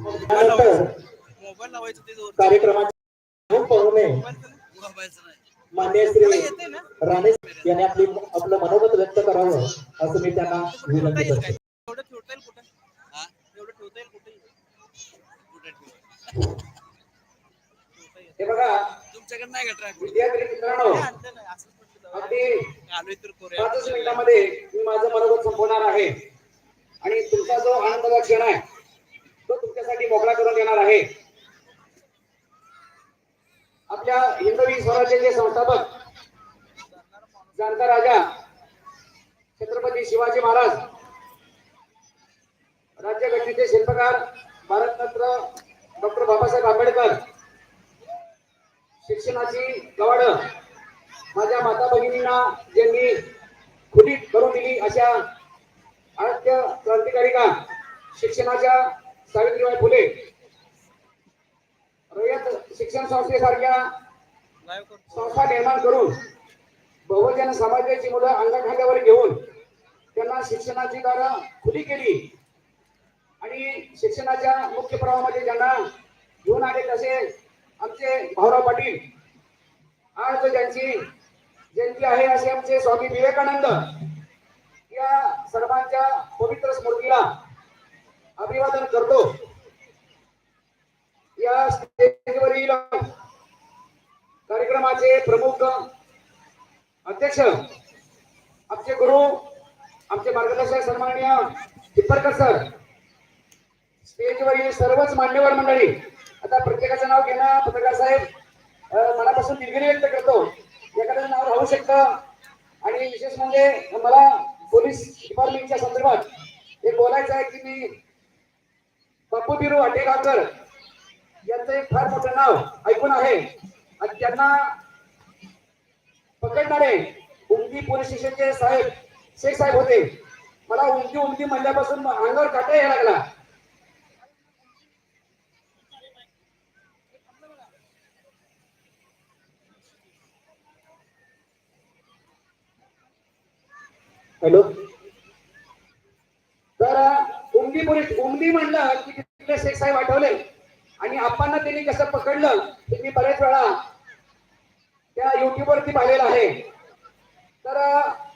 Mobile लावायचं ते कार्यक्रमाचे पाहुणे मान्य श्री राणे यांनी आपली आपलं मनोगत व्यक्त करावं असं मी त्यांना विनंती करतो. काय एवढं ठेवता येईल कुठं? हा? एवढं ठेवता येईल कुठे? हे बघा तुमच्याकडे नाही ट्रॅक विद्यार्थी मित्रांनो. अगदी पाचच मिनिटामध्ये मी माझं मनोगत संपवणार आहे. आणि तुमचा जो आनंदाचा क्षण आहे तो तुमच्यासाठी मोकळा करून देणार आहे. आपल्या हिंदवी स्वराज्याचे संस्थापक जाणता राजा छत्रपती शिवाजी महाराज राज्यघटनेचे शिल्पकार भारतरत्न डॉक्टर बाबासाहेब आंबेडकर शिक्षणाची गवाड माझ्या माता भगिनींना ज्यांनी खुली करून दिली अशा आद्य क्रांतिकारिका शिक्षणाच्या सावित्रीबाई फुले. रयत शिक्षण संस्थेसारख्या संस्था निर्माण करून बहुजन समाजाची मुलं अंगाखांद्यावर घेऊन त्यांना शिक्षणाची दारं खुली केली. आणि शिक्षणाच्या मुख्य प्रवाहामध्ये ज्यांना घेऊन आले तसे आमचे भाऊराव पाटील. आज ज्यांची जयंती आहे असे आमचे स्वामी विवेकानंद. या सर्वांच्या पवित्र स्मृतीला अभिवादन करतो. या स्टेजवरील कार्यक्रमाचे प्रमुख अध्यक्ष आमचे गुरु आमचे मार्गदर्शक सन्माननीय टिप्परकर सर स्टेजवरील सर्वच मान्यवर मंडळी आता प्रत्येकाचं नाव घेणं पत्रकार साहेब मनापासून दिलगिरी व्यक्त करतो. एखाद्याचं नाव राहू शकतं. आणि विशेष म्हणजे मला पोलीस डिपार्टमेंटच्या संदर्भात हे बोलायचं आहे की मी बापू बिरू वाटेगावकर यांचं एक फार मोठं नाव ऐकून आहे. आणि त्यांना पकडणारे उमदी पोलीस स्टेशनचे साहेब शेख साहेब होते. मला उमदी उमदी म्हणल्यापासून अंगावर काटा यायला लागला. हॅलो? तर उमदी पोलीस उमदी म्हणलं की तिथले शेख साहेब आठवले. आणि आपांना त्यांनी कसं पकडलं ते मी बऱ्याच वेळा त्या युट्यूब वरती पाहिलेलं आहे. तर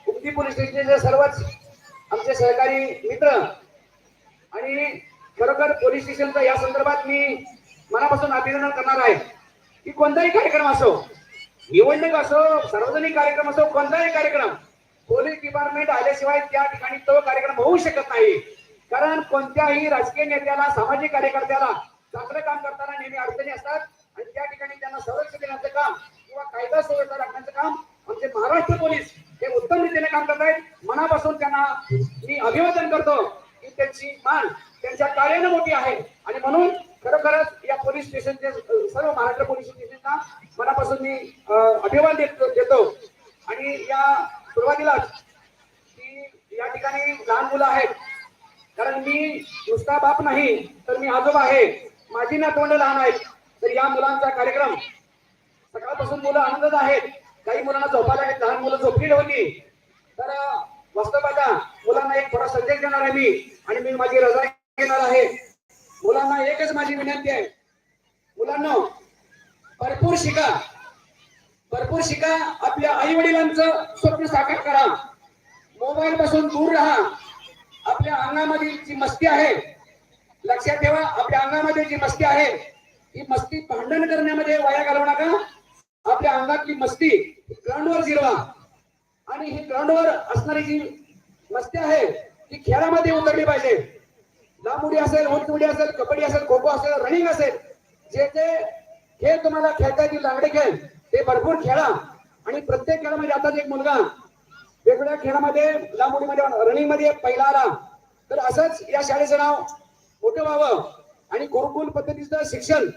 उमदी पोलीस स्टेशनचे सर्वच आमचे सहकारी मित्र आणि खरोखर पोलीस स्टेशनचं या संदर्भात मी मनापासून अभिनंदन करणार आहे की कोणताही कार्यक्रम असो निवडणूक असो सार्वजनिक कार्यक्रम असो कोणताही कार्यक्रम पोलीस डिपार्टमेंट आल्याशिवाय त्या ठिकाणी तो कार्यक्रम होऊ शकत नाही. कारण कोणत्याही राजकीय नेत्याला सामाजिक कार्यकर्त्याला चांगलं काम करताना नेहमी अडचणी असतात आणि त्या ठिकाणी त्यांना संरक्षण देण्याचं काम किंवा कायदा सुव्यवस्था राखण्याचं काम आमचे महाराष्ट्र पोलीस हे उत्तम रीतीने काम करत आहेत मनापासून त्यांना मी अभिवादन करतो की त्यांची मान त्यांच्या कार्यानं मोठी आहे. आणि म्हणून खरोखरच या पोलीस स्टेशनचे सर्व महाराष्ट्र पोलीस स्टेशनना मनापासून मी अभिवाद अभिवादन देतो देतो. आणि या सुरुवातीलाच की या ठिकाणी लहान मुलं आहेत कारण मी नुसता बाप नाही तर मी आजोबा आहे. माझी ना तोंड लहान आहेत. तर या मुलांचा कार्यक्रम सकाळपासून मुलं आनंदच आहेत. काही मुलांना झोपायला लहान मुलं झोपलेली होती तर वास्तवाचा मुलांना एक थोडा संदेश देणार आहे मी आणि मी माझी रजा घेणार आहे. मुलांना एकच माझी विनंती आहे. मुलांना भरपूर शिका. भरपूर शिका. आपल्या आई वडिलांचं स्वप्न साकार करा. मोबाईल पासून दूर राहा. आपल्या अंगामध्ये जी मस्ती आहे लक्षात ठेवा आपल्या अंगामध्ये जी मस्ती आहे ही मस्ती भांडण करण्यामध्ये वाया घालवू नका. आपल्या अंगातली मस्ती ग्राउंडवर जिरवा. आणि ही ग्राउंडवर असणारी जी मस्ती आहे ती खेळामध्ये उतरली पाहिजे. लांब उडी असेल उंच उडी असेल कबड्डी असेल खो खो असेल रनिंग असेल जे ते खेळ तुम्हाला खेळता येतील लांगडे खेळ ते भरपूर खेळा. आणि प्रत्येक खेळामध्ये आता एक मुलगा वेगवेगळ्या खेळामध्ये लांब उडीमध्ये रनिंगमध्ये पहिला आला. तर असंच या शाळेचं नाव मोठं व्हावं. आणि गुरुकुल पद्धतीचं शिक्षण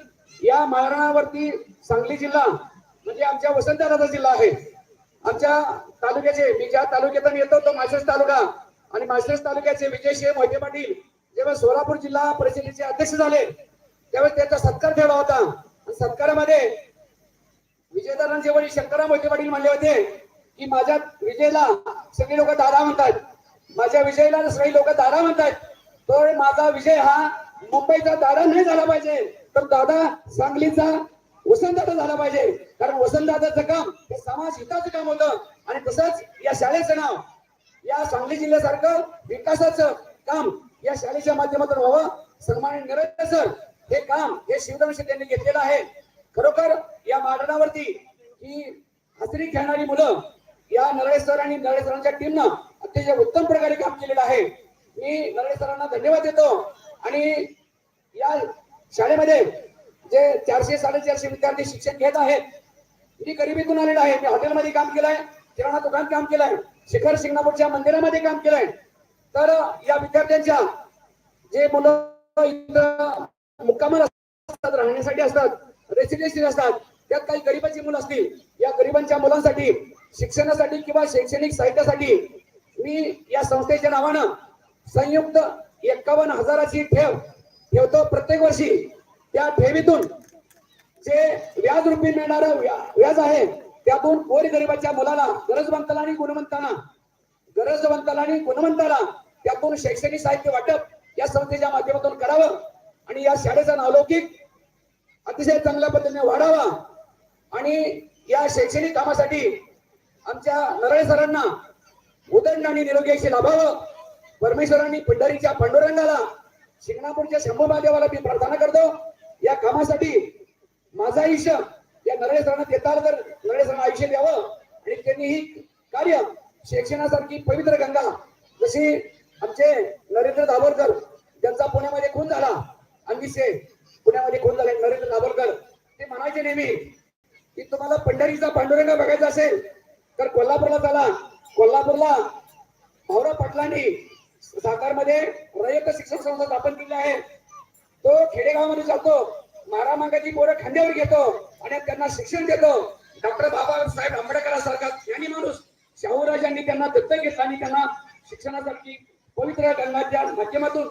या महाराणावरती सांगली जिल्हा म्हणजे आमच्या वसंतदाराचा जिल्हा आहे. आमच्या तालुक्याचे मी ज्या तालुक्यातून येतो तो माळशेज तालुका. आणि माळशेज तालुक्याचे विजयशिव मोहिते पाटील जेव्हा सोलापूर जिल्हा परिषदेचे अध्यक्ष झाले त्यावेळेस त्याचा सत्कार ठेवला होता. आणि सत्कारामध्ये विजयदारांचे वडील शंकरराव मोहिते पाटील म्हणले होते की माझ्या विजयला सगळे लोक दादा म्हणतात. माझ्या विजयला सगळी लोक दादा म्हणतात. तर माझा विजय हा मुंबईचा दादा नाही झाला पाहिजे. तर दादा सांगलीचा वसंतदादा झाला पाहिजे. कारण वसंतदादाचं काम हे समाज हिताचं काम होतं. आणि तसंच या शाळेचं नाव या सांगली जिल्ह्यासारखं विकासाचं काम या शाळेच्या माध्यमातून व्हावं. सन्मानित निरंजन सर हे काम हे शिवधनुष्य त्यांनी घेतलेलं आहे. खरोखर या मारणावरती ही हसरी खेळणारी मुलं या नरळे सर आणि नरळे सरांच्या टीमनं अतिशय उत्तम प्रकारे काम केलेलं आहे. मी नरळे सरांना धन्यवाद देतो. आणि या शाळेमध्ये जे चारशे साडेचारशे विद्यार्थी शिक्षण घेत आहेत मी गरिबीतून आलेलो आहे. मी हॉटेलमध्ये काम केलंय किराणा दुकान काम केलंय शिखर शिंगणापूरच्या मंदिरामध्ये काम केलंय. तर या विद्यार्थ्यांच्या जे मुलं इथं मुक्कामाला असतात राहण्यासाठी असतात रेसिडेन्सी असतात त्यात काही गरिबाची मुलं असतील या गरिबांच्या मुलांसाठी शिक्षणासाठी किंवा शैक्षणिक साहित्यासाठी मी या संस्थेच्या नावानं संयुक्त एकावन्न हजाराची ठेव ठेवतो प्रत्येक वर्षी. त्या ठेवीतून जे व्याज रूपी मिळणार व्या- व्याज आहे त्यातून गोरगरिबाच्या मुलाला गरजवंताला आणि गुणवंताला गरजवंताला आणि गुणवंताला त्यातून शैक्षणिक साहित्य वाटप या संस्थेच्या माध्यमातून करावं आणि या शाळेचा नावलौकिक अतिशय चांगल्या पद्धतीने वाढावा आणि या शैक्षणिक कामासाठी आमच्या नरळे सरांना उदंड आणि निरोगी लाभावं. परमेश्वरांनी पंढरीच्या पांडुरंगाला शिंगणापूरच्या शंभू महादेवाला मी प्रार्थना करतो. या कामासाठी माझं आयुष्य या नरळे सरांना देता आलं तर नरळे सरांना आयुष्य द्यावं. आणि त्यांनी ही कार्य शिक्षणासारखी पवित्र गंगा जशी आमचे नरेंद्र दाभोलकर ज्यांचा पुण्यामध्ये खून झाला अंगिसे पुण्यामध्ये खून झाले नरेंद्र दाभोलकर ते म्हणायचे नेहमी की तुम्हाला पंढरीचा पांडुरंग बघायचा असेल तर कोल्हापूरला चला. कोल्हापूरला भाऊराव पाटलांनी सातारमध्ये रयत शिक्षण संस्था स्थापन केली आहे. तो खेडेगावामध्ये जातो. मारामांगाची पोरं खांद्यावर घेतो आणि त्यांना शिक्षण देतो. डॉक्टर बाबासाहेब आंबेडकरांसारखा ज्ञानी माणूस शाहूराजांनी त्यांना दत्त घेतला आणि त्यांना शिक्षणासारखी पवित्र गंगाच्या माध्यमातून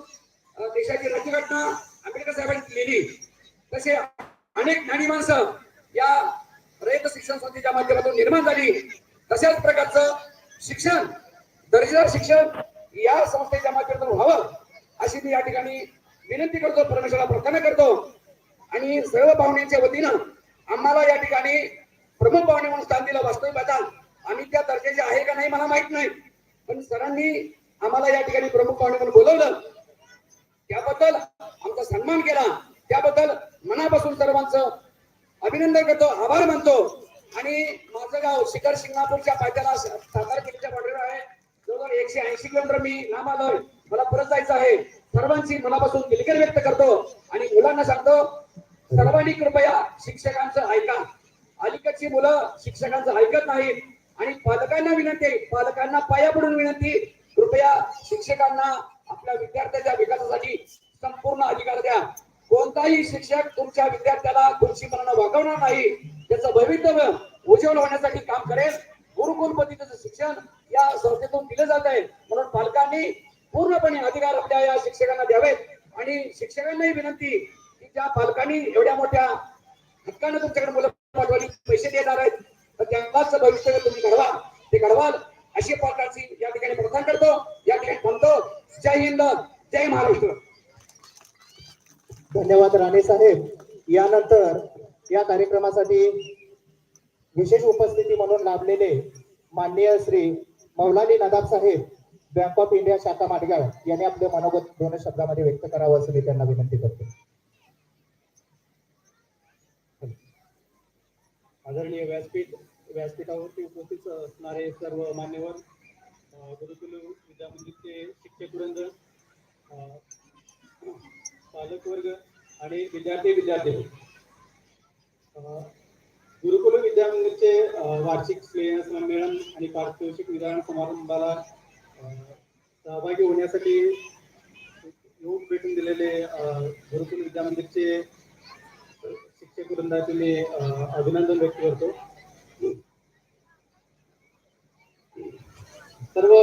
देशाची राज्यघटना आंबेडकर साहेबांनी लिहिली तसे अनेक ज्ञानी माणसं या रयत शिक्षण संस्थेच्या माध्यमातून निर्माण झाली. तशाच प्रकारचं शिक्षण दर्जेदार शिक्षण या संस्थेच्या माध्यमातून व्हावं अशी मी या ठिकाणी विनंती करतो परमेश्वराला प्रार्थना करतो. आणि सर्व पाहुण्यांच्या वतीनं आम्हाला या ठिकाणी प्रमुख पाहुणे म्हणून स्थान दिलं वास्तविक आता आम्ही त्या दर्जाचे आहे का नाही मला माहीत नाही. पण सरांनी आम्हाला या ठिकाणी प्रमुख पाहुणे म्हणून बोलवलं. त्याबद्दल आमचा सन्मान केला. त्याबद्दल मनापासून सर्वांचं अभिनंदन करतो आभार मानतो. आणि माझं गाव शिखर शिंगणापूरच्या पायथ्याला सातारा जिल्ह्याच्या बॉर्डर आहे. जवळजवळ एकशे ऐंशी किलोमीटर मी लांब आलोय. मला परत जायचं आहे. सर्वांची मनापासून दिलगिरी व्यक्त करतो आणि मुलांना सांगतो सर्वांनी कृपया शिक्षकांचं ऐका. अलीकडची मुलं शिक्षकांचं ऐकत नाहीत आणि पालकांना विनंती आहे, पालकांना पाया पडून विनंती कृपया शिक्षकांना आपल्या विद्यार्थ्याच्या विकासासाठी संपूर्ण अधिकार द्या. कोणताही शिक्षक तुमच्या विद्यार्थ्याला खुर्चीपणानं वागवणार नाही. David no veo. विशेष उपस्थिती म्हणून लाभलेले माननीय Shri Maulali Nadab saheb bank of India शाखा माडगाव यांनी आपले मनोगत दोन शब्दामध्ये व्यक्त करावं असं मी त्यांना विनंती करतो. आदरणीय व्यासपीठ व्यासपीठावरती उपस्थित असणारे सर्व मान्यवर गुरुकुल विद्यामंदिरचे शिक्षक वृंद पालकवर्ग आणि विद्यार्थी विद्यार्थी गुरुकुल विद्या मंदिरचे वार्षिक स्नेह संमेलन आणि पारितोषिक विधान समारंभाला सहभागी होण्यासाठी येऊन भेटून दिलेले गुरुकुल विद्या मंदिरचे शिक्षक वृंदाचे मी अभिनंदन व्यक्त करतो. सर्व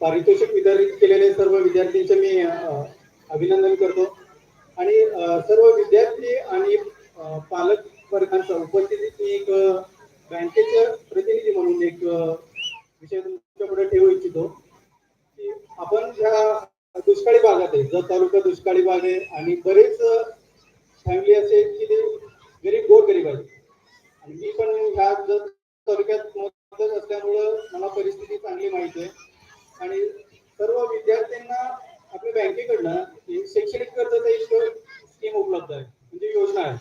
पारितोषिक वितरित केलेले सर्व विद्यार्थ्यांचे मी अभिनंदन करतो. आणि सर्व विद्यार्थी आणि पालक वर्गांच्या उपस्थितीत मी एक बँकेचे प्रतिनिधी म्हणून एक विषय तुमच्यापुढे ठेवू इच्छितो. की आपण ज्या दुष्काळी भागात आहे जत तालुका दुष्काळी भाग आहे आणि बरेच फॅमिली असे की ते गरीब गोर गरीब आहेत. आणि मी पण ह्या जर तालुक्यात मदत असल्यामुळं मला परिस्थिती चांगली माहिती आहे. आणि सर्व विद्यार्थ्यांना आपल्या बँकेकडनं शैक्षणिक कर्जाचा एक स्कीम उपलब्ध आहे म्हणजे योजना आहे.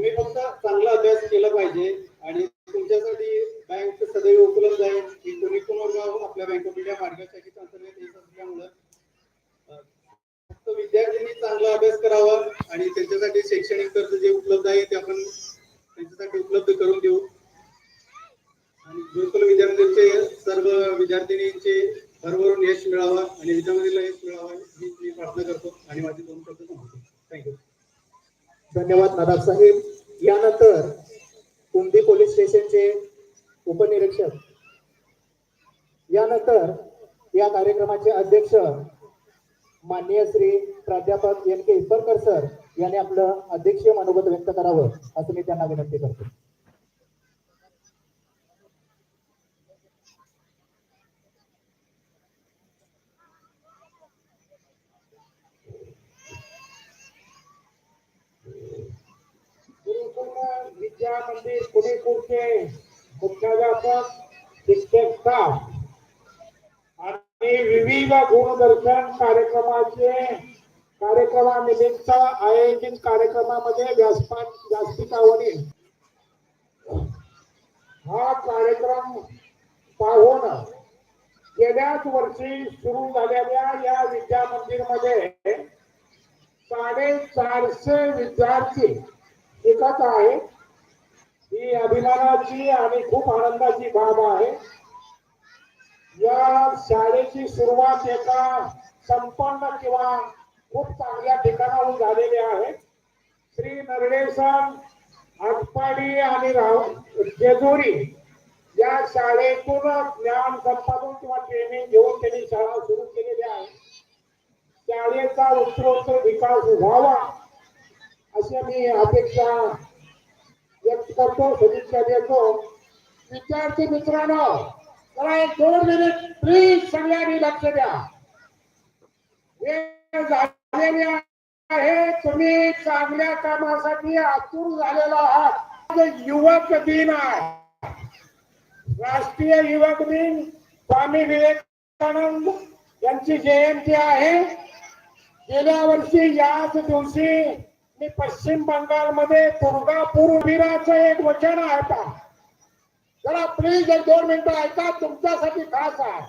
तुम्ही फक्त चांगला अभ्यास केला पाहिजे आणि तुमच्यासाठी बँक सदैव उपलब्ध आहे. की कोणी कोणावर आपल्या बँक ऑफ इंडिया मार्गदर्शकाच्या अंतर्गत येत असल्यामुळं फक्त विद्यार्थ्यांनी चांगला अभ्यास करावा आणि त्यांच्यासाठी शैक्षणिक कर्ज जे उपलब्ध आहे ते आपण त्यांच्यासाठी उपलब्ध करून देऊ. आणि गुरुकुल विद्यार्थ्यांचे सर्व विद्यार्थिनींचे भरभरून यश मिळावा आणि विद्यार्थ्यांना यश मिळावा ही मी प्रार्थना करतो आणि माझे दोन शब्द सांगतो थँक्यू धन्यवाद नादाब साहेब. यानंतर कुंभी पोलीस स्टेशनचे उपनिरीक्षक. यानंतर या कार्यक्रमाचे अध्यक्ष माननीय श्री प्राध्यापक एन के इस्परकर सर यांनी आपलं अध्यक्षीय मनोगत व्यक्त करावं असं मी त्यांना विनंती करतो. विद्या मंदिर पुणेपूरचे मुख्याध्यापक शिक्षक स्टाफ आणि विविध गुणदर्शन कार्यक्रमाचे कार्यक्रमानिमित्त आयोजित कार्यक्रमामध्ये व्यासपा व्यासपीठावरील हा कार्यक्रम पाहून गेल्याच सुरू या विद्या मंदिरमध्ये साडेचारशे विद्यार्थी शिकत ही अभिमानाची आणि खूप आनंदाची बाब आहे. या शाळेची सुरुवात एका संपन्न किंवा खूप चांगल्या ठिकाणाहून झालेली आहे. श्री नरडेसन आटपाडी आणि राव जेजुरी या शाळेतून ज्ञान संपादन किंवा ट्रेनिंग घेऊन त्यांनी शाळा सुरू केलेली आहे. शाळेचा उत्तरोत्तर विकास व्हावा अशी मी अपेक्षा व्यक्त करतो शुभेच्छा देतो. विद्यार्थी मित्रांनो मला एक दोन मिनिट प्लीज सगळ्यांनी लक्ष द्या. वेळ झालेली आहे तुम्ही चांगल्या कामासाठी आतुर झालेला आहात. युवक दिन आहे. राष्ट्रीय युवक दिन स्वामी विवेकानंद यांची जयंती आहे. गेल्या वर्षी याच दिवशी मी पश्चिम बंगालमध्ये दुर्गापूर वीराचं एक वचन आहे का जरा प्लीज एक दोन मिनिटं ऐका तुमच्यासाठी खास आहे.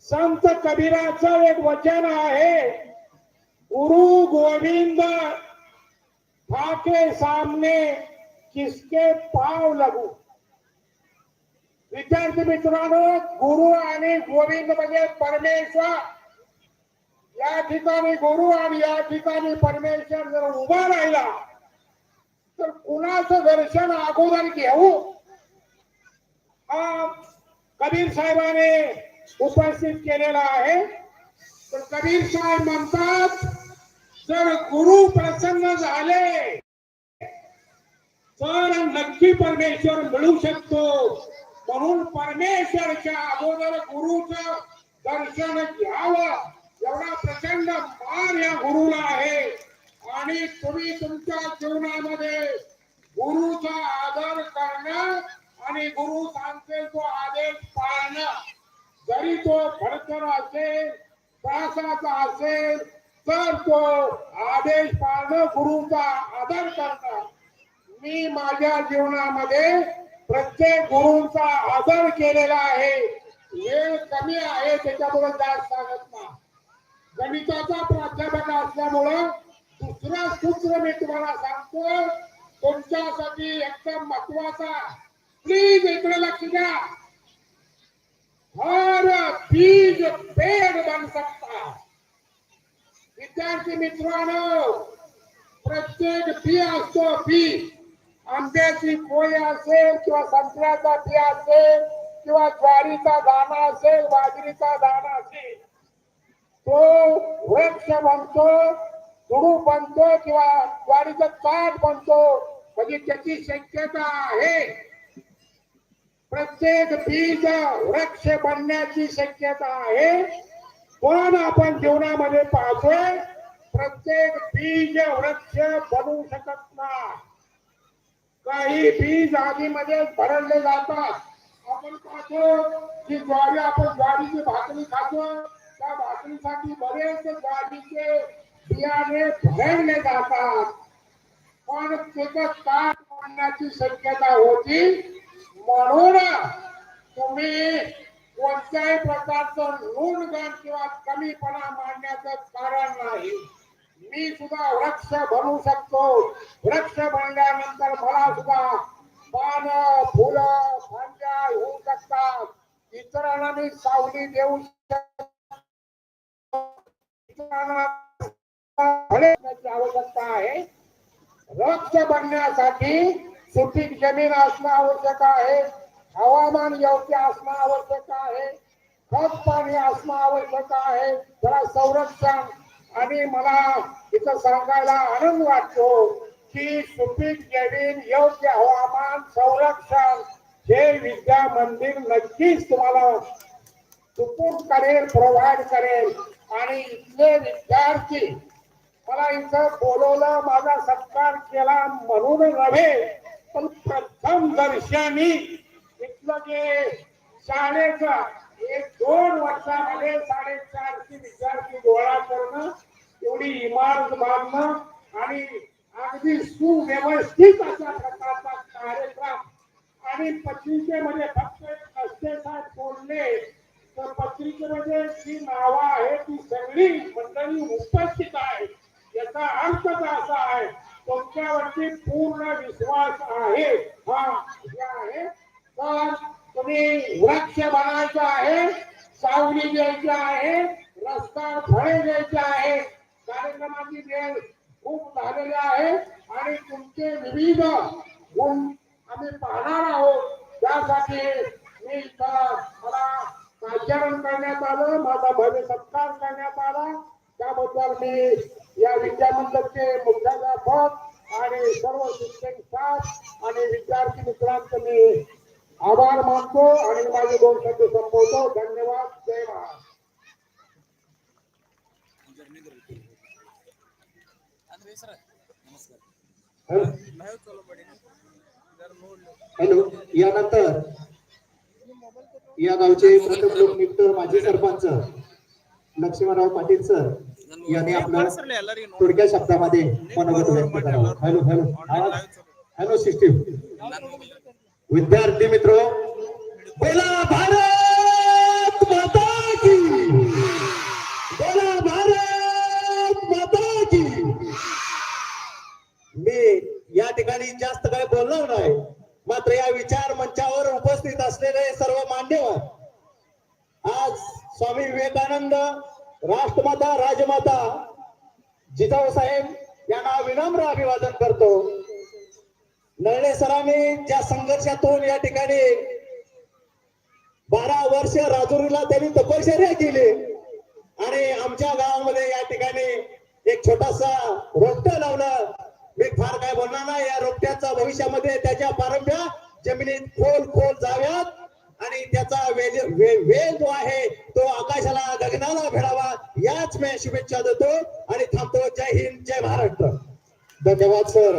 संत कबीराचं एक वचन आहे. गुरु गोविंद ठाके सामने किसके पाव लगू. विद्यार्थी मित्रांनो गुरु आणि गोविंद म्हणजे परमेश्वर. या गुरु आणि परमेश्वर जर उभा राहिला, तर कुणाचं दर्शन अगोदर घेऊ? हा, कबीर साहेबांनी उपस्थित केलेला आहे. तर कबीर साहेब म्हणतात, जर गुरु प्रसन्न झाले, तर नक्की परमेश्वर मिळू शकतो. म्हणून परमेश्वरच्या अगोदर गुरुचं दर्शन घ्यावं. एवढा प्रचंड मान या गुरुला आहे. आणि तुम्ही तुमच्या जीवनामध्ये गुरुचा आदर करणं आणि गुरु सांगते तो आदेश पाळणं. जरी तो खडतर असेल त्रासाचा असेल तर तो आदेश पाळणं गुरुचा आदर करणं. मी माझ्या जीवनामध्ये प्रत्येक गुरुंचा आदर केलेला आहे. वेळ कमी आहे त्याच्याबरोबर जास्त सांगत नाही. गणिताचा प्राध्यापक असल्यामुळं दुसरं सूत्र मी तुम्हाला सांगतो तुमच्यासाठी एकदम महत्त्वाचा प्लीज इकडे लक्ष द्या हर बीज पेड़ बन सकता है विद्यार्थी मित्रांनो प्रत्येक बी असतो बी आंब्याची पोळी असेल किंवा संत्र्याचा बी असेल किंवा ज्वारीचा दाणा असेल बाजरीचा दाणा असेल तो वृक्ष बनतो झुडू बनतो किंवा ज्वारीचं ताट बनतो म्हणजे त्याची शक्यता आहे. प्रत्येक बीज वृक्ष बनण्याची शक्यता आहे. पण आपण जीवनामध्ये पाहतोय प्रत्येक बीज वृक्ष बनू शकत नाही. काही बीज आधीमध्ये भरडले जातात. आपण पाहतो की ज्वारी आपण ज्वारीची भाकरी खातो. त्या भाकरीसाठी बरेच गाडीचे बियाणे भरडले जातात. पण त्याच्यात काट पडण्याची शक्यता होती. म्हणून तुम्ही कोणत्याही प्रकारचं ऋणगण किंवा कमीपणा मांडण्याचं कारण नाही. मी सुद्धा वृक्ष बनू शकतो. वृक्ष बनल्यानंतर मला सुद्धा पान फुलं फांद्या होऊ शकतात. इतरांना मी सावली देऊ शकतो. आवश्यकता आहे वृक्ष बनण्यासाठी सुपीक जमीन असणं आवश्यक आहे. हवामान योग्य असणं आवश्यक आहे. खत पाणी असणं आवश्यक आहे. त्याला संरक्षण. आणि मला इथं सांगायला आनंद वाटतो की सुपीक जमीन योग्य हवामान संरक्षण हे विद्या मंदिर नक्कीच तुम्हाला सुपूर्द करेल प्रोव्हाइड करेल. आणि इथले विद्यार्थी मला इथं बोलवलं माझा सत्कार केला म्हणून नव्हे पण प्रथम दर्शनी इथलं जे शाळेचा एक दोन वर्षामध्ये साडेचारशे विद्यार्थी गोळा करणं एवढी इमारत बांधणं आणि अगदी सुव्यवस्थित अशा प्रकारचा कार्यक्रम आणि पत्रिकेमध्ये फक्त एक असते साहेब बोलले तर पत्रिकेमध्ये जी नावं आहे ती सगळी मंडळी उपस्थित आहे याचा अर्थ असा आहे तुमच्यावरती पूर्ण विश्वास आहे. हा हे आहे. तर तुम्ही वृक्ष बनायचं आहे सावली द्यायची आहे रस्ता फळे द्यायचे आहे. कार्यक्रमाची वेळ खूप झालेली आहे आणि तुमचे विविध गुण आम्ही पाहणार आहोत. त्यासाठी मी इथं मला नाट्यरण करण्यात आलं माझा भव्य सत्कार करण्यात आला. त्याबद्दल मी या विद्यामंडळचे मुख्याध्यापक आणि सर्व शिक्षक स्टाफ आणि विद्यार्थी मित्रांचं मी आभार मानतो आणि माझे दोन शब्द संपवतो. धन्यवाद. जय महाराज. हॅलो यानंतर या गावचे प्रथम लोकनियुक्त माजी सरपंच लक्ष्मणराव पाटील सर यांनी आपलं थोडक्या शब्दामध्ये मनोगत व्यक्त करावं. Hello hello. Hello system. विद्यार्थी मित्र भारत माता की. भारत माता की. मी या ठिकाणी जास्त काय बोलणार नाही. मात्र या विचार मंचावर उपस्थित असलेले सर्व मान्यवर आज स्वामी विवेकानंद राष्ट्रमाता राजमाता जिजाऊ साहेब यांना विनम्र अभिवादन करतो. नरणे सरांनी ज्या संघर्षातून या ठिकाणी बारा वर्ष राजुरीला त्यांनी तपश्चर्या केली आणि आमच्या गावामध्ये या ठिकाणी एक छोटासा रोपटं लावलं. मी फार काय बोलणार नाही. या रोपट्याचा भविष्यामध्ये त्याच्या पारंब्या जमिनीत खोल खोल जाव्यात आणि त्याचा वेल वे- वेल जो आहे तो आकाशाला गगनाला भेडावा याच मी शुभेच्छा देतो आणि थांबतो. जय हिंद जय महाराष्ट्र. धन्यवाद सर.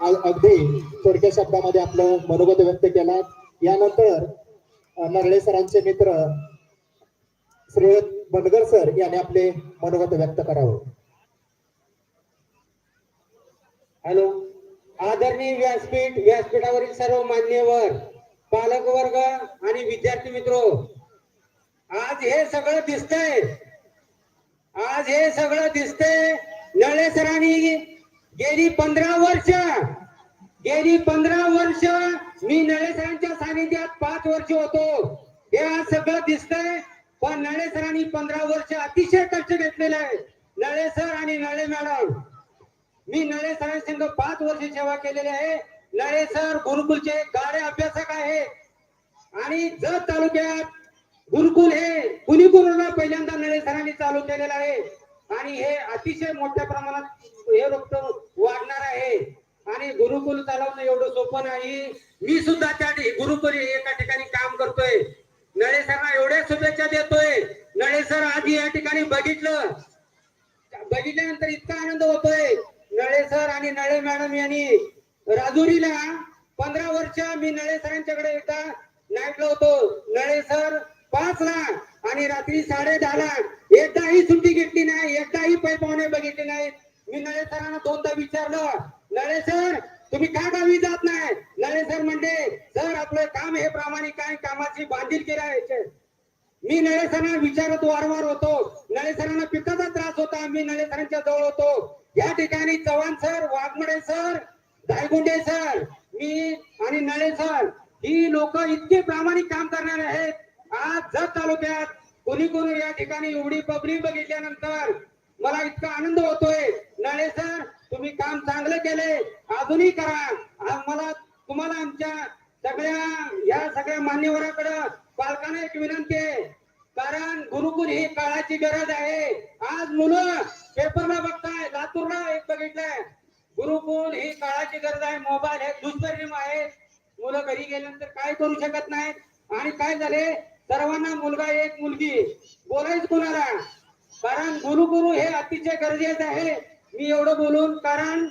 अगदी थोडक्या शब्दामध्ये आपलं मनोगत व्यक्त केला यानंतर नरळे सरांचे मित्र श्रीयत बनगर सर यांनी आपले मनोगत व्यक्त करावं. हॅलो. आदरणीय व्यासपीठ व्यासपीठावरील सर्व मान्यवर पालक वर्ग आणि विद्यार्थी मित्र आज हे सगळं दिसतंय. आज हे सगळं दिसतंय नळे सरांनी गेली पंधरा वर्ष. गेली पंधरा वर्ष मी नळे सरांच्या सानिध्यात पाच वर्ष होतो. हे आज सगळं दिसतंय पण नळे सरांनी पंधरा वर्ष अतिशय कष्ट घेतलेलं आहे. नळे सर आणि नळे मॅडम मी नळे सरांसंग पाच वर्ष सेवा केलेली आहे. नळे सर गुरुकुलचे गाडे अभ्यासक आहे. आणि जत तालुक्यात गुरुकुल हे कुणीकुरुला पहिल्यांदा नळे सरांनी चालू केलेलं आहे. आणि हे अतिशय मोठ्या प्रमाणात हे रोपट वाढणार आहे. आणि गुरुकुल चालवणं एवढं सोपं नाही. मी सुद्धा त्या गुरुकुल एका ठिकाणी काम करतोय. नळे सरांना एवढ्या शुभेच्छा देतोय. नळे सर आधी या ठिकाणी बघितलं. बघितल्यानंतर इतका आनंद होतोय. नळे सर आणि नळे मॅडम यांनी राजुरीला पंधरा वर्ष मी नळे सरांच्याकडे एकदा नाईटला होतो. नळे सर पाच ला आणि रात्री साडे दहा लाख एकदाही सुट्टी घेतली नाही एकदाही पै पाहुणे बघितले नाही मी नळे सरांना दोनदा विचारलं नळे सर तुम्ही का गावी जात नाही? नळे सर म्हणते सर आपलं काम हे प्रामाणिक आहे कामाची बांधिलकी राहायचे मी नळे सरांना विचारत वारंवार होतो. नळे सरांना पिकाचा त्रास होता मी नळे सरांच्या जवळ होतो. या ठिकाणी Chavan sir Waghmade sir Daygunde sir मी आणि नळे सर ही लोक इतके प्रामाणिक काम करणारे आहेत. आज जत तालुक्यात कोणी कोणी या ठिकाणी एवढी पब्लिक बघितल्यानंतर मला इतका आनंद होतोय. नळे सर तुम्ही काम चांगलं केले अजूनही करा. मला तुम्हाला आमच्या सगळ्या या सगळ्या मान्यवराकडे पालकांना एक विनंती आहे. कारण गुरुकुल ही काळाची गरज आहे. आज मुलं पेपरला बघताय लातूरला एक बघितलंय. गुरुकुल ही काळाची गरज आहे मोबाईल हे दुष्परिणाम आहे. मुलं घरी गेल्यानंतर काय करू शकत नाहीत. आणि काय झाले? सर्वांना मुलगा एक मुलगी. बोलायच कोणाला? कारण गुरु हे अतिशय गरजेचं आहे. मी एवढं बोलून कारण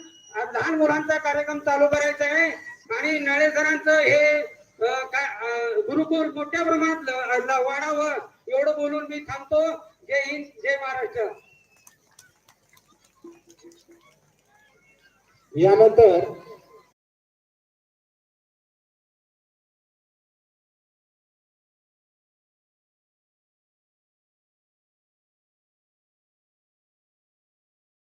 लहान मुलांचा कार्यक्रम चालू करायचा आहे. आणि नळेसरांचं हे काय गुरुकुल मोठ्या प्रमाणात वाढावं. एवढं बोलून मी थांबतो. जय हिंद जय महाराष्ट्र. यानंतर